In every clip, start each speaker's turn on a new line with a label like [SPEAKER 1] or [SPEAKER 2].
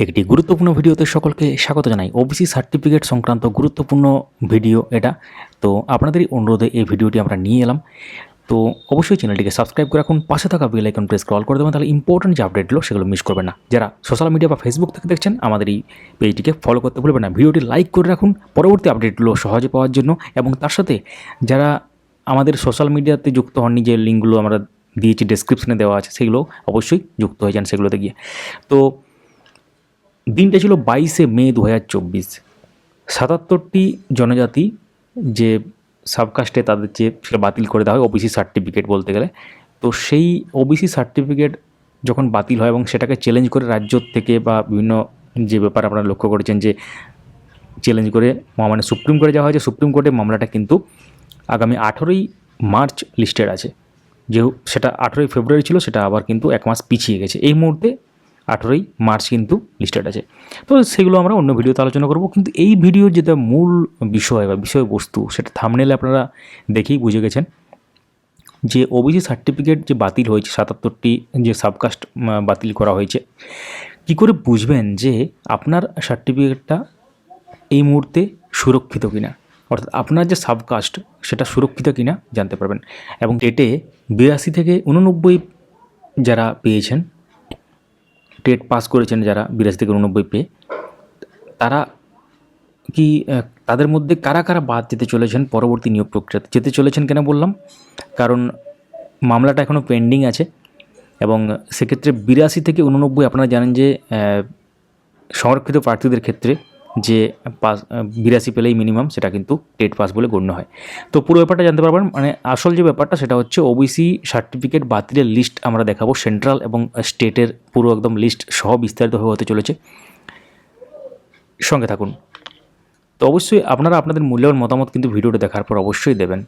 [SPEAKER 1] একটি গুরুত্বপূর্ণ ভিডিওতে সকলকে স্বাগত জানাই। ওবিসি সার্টিফিকেট সংক্রান্ত গুরুত্বপূর্ণ ভিডিও এটা। তো আপনাদেরই অনুরোধে এই ভিডিওটি আমরা নিয়ে এলাম। তো অবশ্যই চ্যানেলটিকে সাবস্ক্রাইব করে রাখুন। পাশে থাকা বেল আইকন প্রেস কল করে দেবেন, তাহলে ইম্পর্টেন্ট যে আপডেটগুলো সেগুলো মিস করবেন না। যারা সোশ্যাল মিডিয়া বা ফেসবুক থেকে দেখছেন, আমাদের এই পেজটিকে ফলো করতে ভুলবেন না। ভিডিওটি লাইক করে রাখুন। পরবর্তী আপডেটগুলো সহজে পাওয়ার জন্য এবং তার সাথে যারা আমাদের সোশ্যাল মিডিয়াতে যুক্ত হননি, যে লিঙ্কগুলো আমরা দিয়েছি ডেসক্রিপশনে দেওয়া আছে, সেগুলো অবশ্যই যুক্ত হয়ে যান সেগুলোতে গিয়ে। তো দিনটা ছিল বাইশে মে দু হাজার চব্বিশ। সাতাত্তরটি জনজাতি যে সাবকাস্টে তাদের যে সেটা বাতিল করে দেওয়া হয় ওবিসি সার্টিফিকেট বলতে গেলে। তো সেই ওবিসি সার্টিফিকেট যখন বাতিল হয় এবং সেটাকে চ্যালেঞ্জ করে রাজ্য থেকে বা বিভিন্ন যে ব্যাপার আপনারা লক্ষ্য করেছেন যে চ্যালেঞ্জ করে মানে সুপ্রিম কোর্টে যাওয়া হয়েছে, সুপ্রিম কোর্টে মামলাটা কিন্তু আগামী আঠেরোই মার্চ লিস্টেড আছে। যেহেতু সেটা আঠেরোই ফেব্রুয়ারি ছিল, সেটা আবার কিন্তু এক মাস পিছিয়ে গেছে। এই মুহূর্তে আঠেরোই মার্চ কিন্তু লিস্টেড আছে। তো সেগুলো আমরা অন্য ভিডিওতে আলোচনা করব। কিন্তু এই ভিডিওর যেটা মূল বিষয় বা বিষয়বস্তু, সেটা থামনেলে আপনারা দেখেই বুঝে গেছেন যে ওবিসি সার্টিফিকেট যে বাতিল হয়েছে, সাতাত্তরটি যে সাবকাস্ট বাতিল করা হয়েছে, কি করে বুঝবেন যে আপনার সার্টিফিকেটটা এই মুহূর্তে সুরক্ষিত কিনা? অর্থাৎ আপনার যে সাবকাস্ট সেটা সুরক্ষিত কিনা জানতে পারবেন। এবং টেটে বিরাশি থেকে উননব্বই যারা পেয়েছেন টেট পাস করেছেন যারা বিরাশি থেকে উননব্বই পেয়ে, তারা কি তাদের মধ্যে কারা কারা বাদ যেতে চলেছেন পরবর্তী নিয়োগ প্রক্রিয়াতে? যেতে চলেছেন কেন বললাম? কারণ মামলাটা এখনও পেন্ডিং আছে এবং সেক্ষেত্রে বিরাশি থেকে উননব্বই আপনারা জানেন যে সংরক্ষিত প্রার্থীদের ক্ষেত্রে যে পাস বিরাশি পেলেই মিনিমাম সেটা কিন্তু টেট পাস বলে গণ্য হয়। তো পুরো ব্যাপারটা জানতে পারবেন মানে আসল যে ব্যাপারটা, সেটা হচ্ছে ওবিসি সার্টিফিকেট বাতিলের লিস্ট আমরা দেখাবো সেন্ট্রাল এবং স্টেটের পুরো একদম লিস্ট সহ বিস্তারিতভাবে হতে চলেছে। সঙ্গে থাকুন। তো অবশ্যই আপনারা আপনাদের মূল্যবান মতামত কিন্তু ভিডিওটা দেখার পর অবশ্যই দেবেন।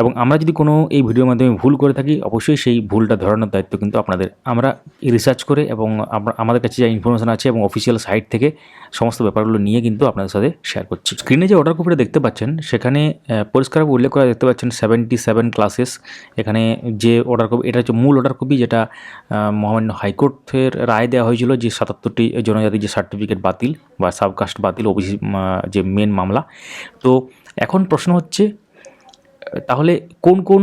[SPEAKER 1] এবং আমরা যদি কোনো এই ভিডিওর মাধ্যমে ভুল করে থাকি অবশ্যই সেই ভুলটা ধরানোর দায়িত্ব কিন্তু আপনাদের। আমরা রিসার্চ করে এবং আমাদের কাছে যা ইনফরমেশন আছে এবং অফিসিয়াল সাইট থেকে সমস্ত ব্যাপারগুলো নিয়ে কিন্তু আপনাদের সাথে শেয়ার করছি। স্ক্রিনে যে অর্ডার কপিটা দেখতে পাচ্ছেন সেখানে আহ, পরিষ্কারভাবে উল্লেখ করা দেখতে পাচ্ছেন সেভেন্টি সেভেন ক্লাসেস এখানে যে অর্ডার কপি এটা হচ্ছে মূল অর্ডার কপি যেটা মহামান্য হাইকোর্টের রায় দেওয়া হয়েছিল যে সাতাত্তরটি জনজাতির যে সার্টিফিকেট বাতিল বা সাবকাস্ট বাতিল ওবিসি যে মেন মামলা। তো এখন প্রশ্ন হচ্ছে তাহলে কোন কোন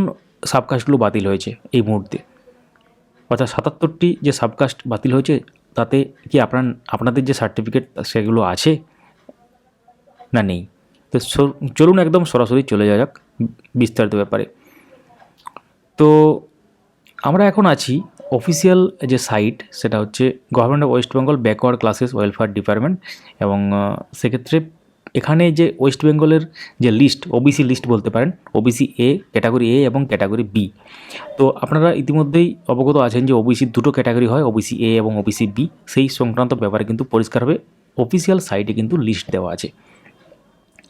[SPEAKER 1] সাবকাস্টগুলো বাতিল হয়েছে এই মুহূর্তে? অর্থাৎ সাতাত্তরটি যে সাবকাস্ট বাতিল হয়েছে, তাতে কি আপনার, আপনাদের যে সার্টিফিকেট সেগুলো আছে? না নেই। তো চলুন একদম সরাসরি চলে যাওয়া যাক বিস্তারিত ব্যাপারে। তো আমরা এখন আছি অফিসিয়াল যে সাইট সেটা হচ্ছে government of West Bengal backward classes welfare department এবং সেক্ষেত্রে এখানে যে ওয়েস্ট বেঙ্গলের যে লিস্ট ওবিসি লিস্ট বলতে পারেন ওবিসি এ ক্যাটাগরি এ এবং ক্যাটাগরি বি তো আপনারা ইতিমধ্যেই অবগত আছেন যে ওবিসির দুটো ক্যাটাগরি হয় ওবিসি এ এবং ওবিসি বি সেই সংক্রান্ত ব্যাপারে কিন্তু পরিষ্কারভাবে অফিসিয়াল সাইটে কিন্তু লিস্ট দেওয়া আছে।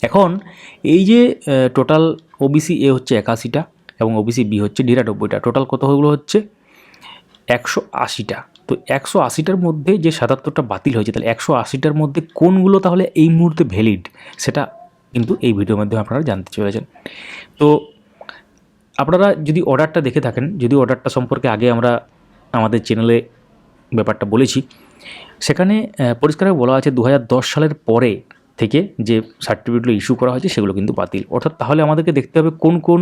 [SPEAKER 1] এখন এই যে টোটাল ওবিসি এ হচ্ছে একাশিটা এবং ওবিসি বি হচ্ছে নিরানব্বইটা। টোটাল কতগুলো হচ্ছে? একশো আশিটা। তো একশো আশিটার মধ্যে যে সাতাত্তরটা বাতিল হয়েছে, তাহলে একশো আশিটার মধ্যে কোনগুলো তাহলে এই মুহূর্তে ভ্যালিড সেটা কিন্তু এই ভিডিওর মাধ্যমে আপনারা জানতে চলেছেন। তো আপনারা যদি অর্ডারটা দেখে থাকেন, যদি অর্ডারটা সম্পর্কে আগে আমরা আমাদের চ্যানেলে ব্যাপারটা বলেছি, সেখানে পরিষ্কার বলা আছে দু হাজার দশ সালের পরে থেকে যে সার্টিফিকেটগুলো ইস্যু করা হয়েছে সেগুলো কিন্তু বাতিল। অর্থাৎ তাহলে আমাদেরকে দেখতে হবে কোন কোন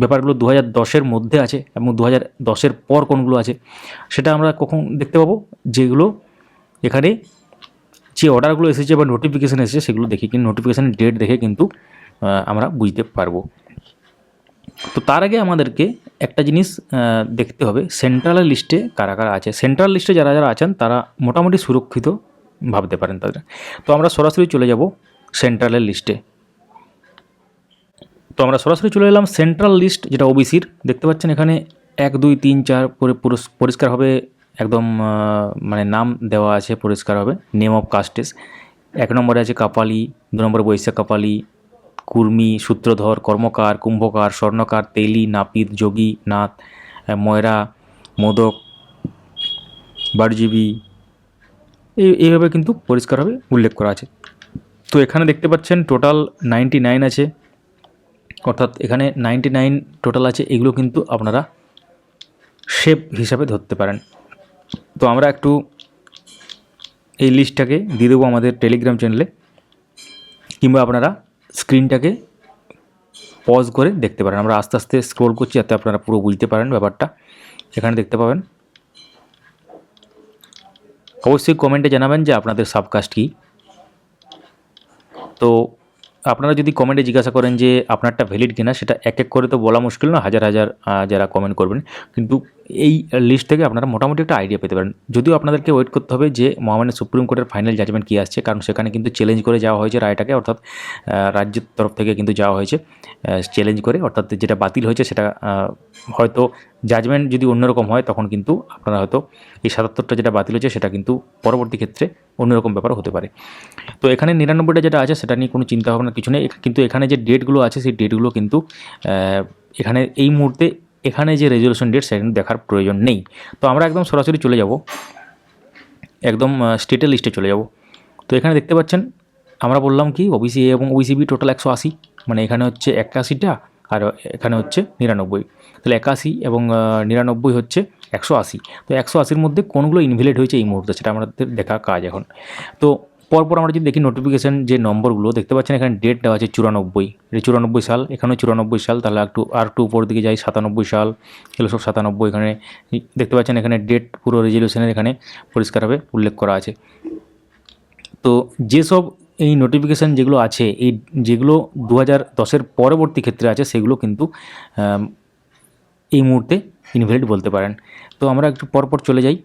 [SPEAKER 1] ব্যাপারগুলো দু হাজার দশের মধ্যে আছে এবং দু হাজার দশের পর কোনগুলো আছে। সেটা আমরা কখন দেখতে পাবো? যেগুলো এখানে যে অর্ডারগুলো এসেছে বা নোটিফিকেশান এসেছে সেগুলো দেখে কিন্তু নোটিফিকেশানের ডেট দেখে কিন্তু আমরা বুঝতে পারব। তো তার আগে আমাদেরকে একটা জিনিস দেখতে হবে। সেন্ট্রালের লিস্টে কারা কারা আছে? সেন্ট্রাল লিস্টে যারা যারা আছেন, তারা মোটামুটি সুরক্ষিত। ভাবতে পারেন তাদের। তো আমরা সরাসরি চলে যাব সেন্ট্রালের লিস্টে তো আমরা সরাসরি চলে এলাম সেন্ট্রাল লিস্ট যেটা ওবিসির দেখতে পাচ্ছেন এখানে এক, দুই, তিন, চার করে পুরুষ- পরিষ্কারভাবে একদম মানে নাম দেওয়া আছে পরিষ্কারভাবে নেম অফ কাস্টেস এক নম্বরে আছে কাপালি, দু নম্বরে বৈশাখ কাপালি, কুর্মি, সূত্রধর, কর্মকার, কুম্ভকার, স্বর্ণকার, তেলি, নাপিত, যোগী, নাথ ময়রা, মোদক বারজীবী এই, এইভাবে কিন্তু পরিষ্কারভাবে উল্লেখ করা আছে। তো এখানে দেখতে পাচ্ছেন টোটাল নাইনটি নাইন আছে। অর্থাৎ এখানে নাইনটি নাইন টোটাল আছে, এগুলো কিন্তু আপনারা শেপ হিসাবে ধরতে পারেন। তো আমরা একটু এই লিস্টটাকে দিয়ে দেবো আমাদের টেলিগ্রাম চ্যানেলে কিংবা আপনারা স্ক্রিনটাকে পজ করে দেখতে পারেন। আমরা আস্তে আস্তে স্ক্রোল করছি যাতে আপনারা পুরো বুঝতে পারেন ব্যাপারটা। এখানে দেখতে পাবেন অবশ্যই কমেন্টে জানাবেন যে আপনাদের সাবকাস্ট কী। তো আপনারা যদি কমেন্টে জিজ্ঞাসা করেন যে আপনারটা ভ্যালিড কিনা, সেটা এক এক করে তো বলা মুশকিল না, হাজার হাজার যারা কমেন্ট করবেন। কিন্তু এই লিস্ট থেকে আপনারা মোটামুটি একটা আইডিয়া পেতে পারেন। যদিও আপনাদেরকে ওয়েট করতে হবে যে মহামান্য সুপ্রিম কোর্টের ফাইনাল জাজমেন্ট কী আসছে, কারণ সেখানে কিন্তু চ্যালেঞ্জ করে যাওয়া হয়েছে রায়টাকে, অর্থাৎ রাজ্যের তরফ থেকে কিন্তু যাওয়া হয়েছে চ্যালেঞ্জ করে, অর্থাৎ যেটা বাতিল হয়েছে সেটা হয়তো জাজমেন্ট যদি অন্যরকম হয়, তখন কিন্তু আপনারা হয়তো এই সাতাত্তরটা যেটা বাতিল হয়েছে সেটা কিন্তু পরবর্তী ক্ষেত্রে অন্যরকম ব্যাপার হতে পারে। তো এখানে নিরানব্বইটা যেটা আছে, সেটা নিয়ে কোনো চিন্তা ভাবনা কিছু নেই। কিন্তু এখানে যে ডেটগুলো আছে, সেই ডেটগুলো কিন্তু এখানে এই মুহূর্তে এখানে যে রেজলিউশন ডেট সেখানে দেখার প্রয়োজন নেই। তো আমরা একদম সরাসরি চলে যাব। একদম স্টেটের লিস্টে চলে যাব। তো এখানে দেখতে পাচ্ছেন, আমরা বললাম কি ওবিসি এ এবং ওবিসি বি টোটাল একশো আশি। মানে এখানে হচ্ছে একাশিটা আর এখানে হচ্ছে নিরানব্বই। তাহলে একাশি এবং নিরানব্বই হচ্ছে একশো আশি। তো একশো আশির মধ্যে কোনগুলো ইনভ্যালিড হয়েছে এই মুহূর্তে, সেটা আমাদের দেখা কাজ এখন। তো পরপর আমরা যদি দেখি নোটিফিকেশান যে নম্বরগুলো, দেখতে পাচ্ছেন এখানে ডেট দেওয়া আছে চুরানব্বই। এটা চুরানব্বই সাল, এখানেও চুরানব্বই সাল, তাহলে একটু, আর একটু উপর দিকে যাই, সাতানব্বই সাল, এগুলো সব সাতানব্বই এখানে দেখতে পাচ্ছেন এখানে ডেট পুরো রেজলিউশনের এখানে পরিষ্কারভাবে উল্লেখ করা আছে। তো যেসব এই নোটিফিকেশান যেগুলো আছে, এই যেগুলো দু হাজার দশের পরবর্তী ক্ষেত্রে আছে, সেগুলো কিন্তু এই মুহূর্তে ইনভ্যালিড বলতে পারেন। তো আমরা একটু পরপর চলে যাই।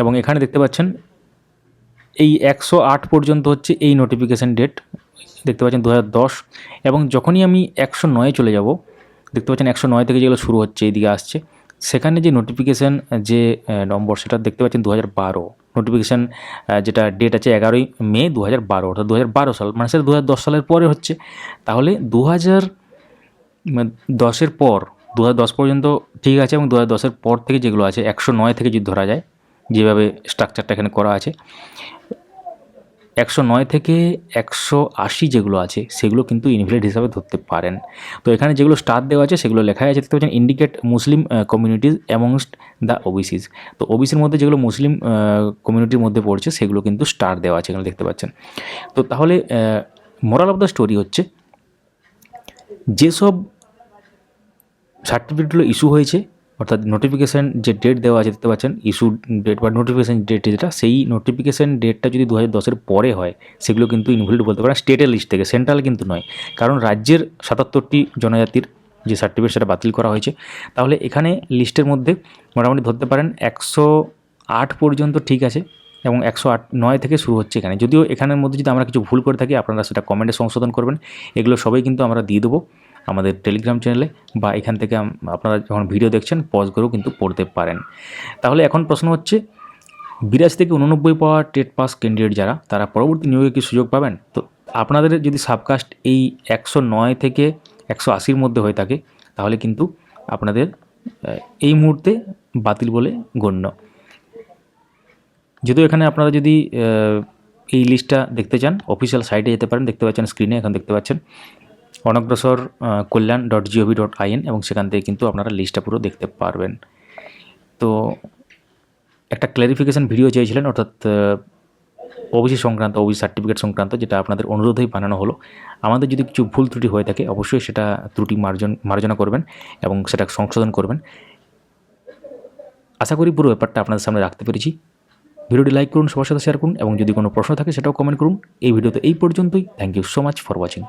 [SPEAKER 1] এবং এখানে দেখতে পাচ্ছেন এই একশো আট পর্যন্ত হচ্ছে এই নোটিফিকেশান ডেট দেখতে পাচ্ছেন দু এবং যখনই আমি একশো নয়ে চলে যাব, দেখতে পাচ্ছেন একশো নয় থেকে যেগুলো শুরু হচ্ছে, এইদিকে আসছে, সেখানে যে নোটিফিকেশান যে নম্বর, সেটা দেখতে পাচ্ছেন দু হাজার বারো নোটিফিকেশান যেটা ডেট আছে এগারোই মে দু হাজার বারো, অর্থাৎ দু বারো সাল মানে সেটা দু হাজার দশ সালের পরে হচ্ছে। তাহলে দু হাজার মানে দশের পর দু দশ পর্যন্ত ঠিক আছে এবং দু হাজার দশের পর থেকে যেগুলো আছে, একশো নয় থেকে যদি ধরা যায়, যেভাবে স্ট্রাকচারটা এখানে করা আছে একশো নয় থেকে একশো আশি যেগুলো আছে, সেগুলো কিন্তু ইনভ্যালিড হিসাবে ধরতে পারেন। তো এখানে যেগুলো স্টার দেওয়া আছে, সেগুলো লেখাই আছে, দেখতে পাচ্ছেন indicate Muslim communities amongst the OBCs তো ওবিসির মধ্যে যেগুলো মুসলিম কমিউনিটির মধ্যে পড়ছে, সেগুলো কিন্তু স্টার দেওয়া আছে এখানে দেখতে পাচ্ছেন। তো তাহলে মোরাল অফ দ্য স্টোরি হচ্ছে, যেসব সার্টিফিকেটগুলো ইস্যু হয়েছে অর্থাৎ নোটিফিকেশান যে ডেট দেওয়া আছে, দেখতে পাচ্ছেন? ইস্যু ডেট বা নোটিফিকেশান ডেট যেটা, সেই নোটিফিকেশান ডেটটা যদি দু হাজার পরে হয়, সেগুলো কিন্তু ইনভ্যালিড বলতে পারেন। স্টেটের লিস্ট থেকে সেন্ট্রাল কিন্তু নয়। কারণ রাজ্যের সাতাত্তরটি জনজাতির যে সার্টিফিকেট সেটা বাতিল করা হয়েছে। তাহলে এখানে লিস্টের মধ্যে মোটামুটি ধরতে পারেন একশো আট পর্যন্ত ঠিক আছে এবং একশো আট, নয় থেকে শুরু হচ্ছে এখানে। যদিও এখানের মধ্যে যদি আমরা কিছু ভুল করে থাকি, আপনারা সেটা কমেন্টে সংশোধন করবেন। এগুলো সবাই কিন্তু আমরা দিয়ে দেবো। আমাদের টেলিগ্রাম চ্যানেলে বা এখান থেকে আপনারা যখন ভিডিও দেখছেন পজ করেও কিন্তু পড়তে পারেন। তাহলে এখন প্রশ্ন হচ্ছে বিরাশি থেকে উননব্বই পাওয়া টেট পাস ক্যান্ডিডেট যারা, তারা পরবর্তী নিয়োগে কি সুযোগ পাবেন? তো আপনাদের যদি সাবকাস্ট এই একশো নয় থেকে একশো আশির মধ্যে হয়ে থাকে, তাহলে কিন্তু আপনাদের এই মুহূর্তে বাতিল বলে গণ্য। যদিও এখানে আপনারা যদি এই লিস্টটা দেখতে চান অফিসিয়াল সাইটে যেতে পারেন, দেখতে পাচ্ছেন স্ক্রিনে এখন দেখতে পাচ্ছেন। Anagrasar Kalyan dot gov dot in এবং সেখান থেকে কিন্তু আপনারা লিস্টটা পুরো দেখতে পারবেন। তো একটা ক্ল্যারিফিকেশান ভিডিও চেয়েছিলেন অর্থাৎ ওবিসি সংক্রান্ত ওবিসি সার্টিফিকেট সংক্রান্ত, যেটা আপনাদের অনুরোধেই বানানো হলো। আমাদের যদি কিছু ভুল ত্রুটি হয়ে থাকে, অবশ্যই সেটা ত্রুটি মার্জন, মার্জনা করবেন এবং সেটা সংশোধন করবেন। আশা করি পুরো ব্যাপারটা আপনাদের সামনে রাখতে পেরেছি। ভিডিওটি লাইক করুন, সবার সাথে শেয়ার করুন এবং যদি কোনো প্রশ্ন থাকে সেটাও কমেন্ট করুন। এই ভিডিওতে এই পর্যন্তই। Thank you so much for watching